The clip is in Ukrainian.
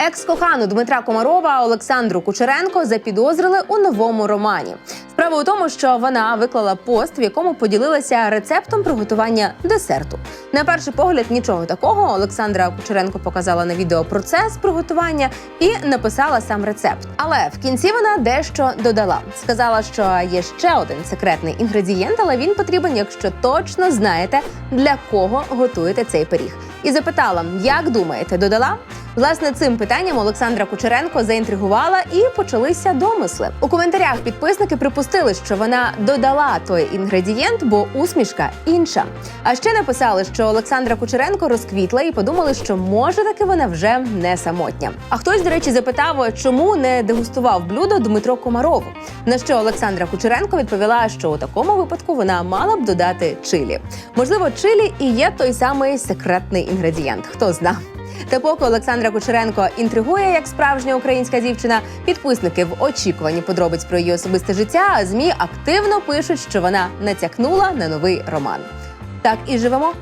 Екс-кохану Дмитра Комарова Олександру Кучеренко запідозрили у новому романі. Справа у тому, що вона виклала пост, в якому поділилася рецептом приготування десерту. На перший погляд нічого такого. Олександра Кучеренко показала на відео процес приготування і написала сам рецепт. Але в кінці вона дещо додала. Сказала, що є ще один секретний інгредієнт, але він потрібен, якщо точно знаєте, для кого готуєте цей пиріг. І запитала, як думаєте, додала? Власне, цим питанням Олександра Кучеренко заінтригувала і почалися домисли. У коментарях підписники припустили, що вона додала той інгредієнт, бо усмішка інша. А ще написали, що Олександра Кучеренко розквітла і подумали, що може таки вона вже не самотня. А хтось, до речі, запитав, чому не дегустував блюдо Дмитро Комаров. На що Олександра Кучеренко відповіла, що у такому випадку вона мала б додати чилі. Можливо, чилі і є той самий секретний інгредієнт. Хто зна. Та поки Олександра Кучеренко інтригує як справжня українська дівчина, підписники в очікуванні подробиць про її особисте життя, а змі активно пишуть, що вона натякнула на новий роман. Так і живемо.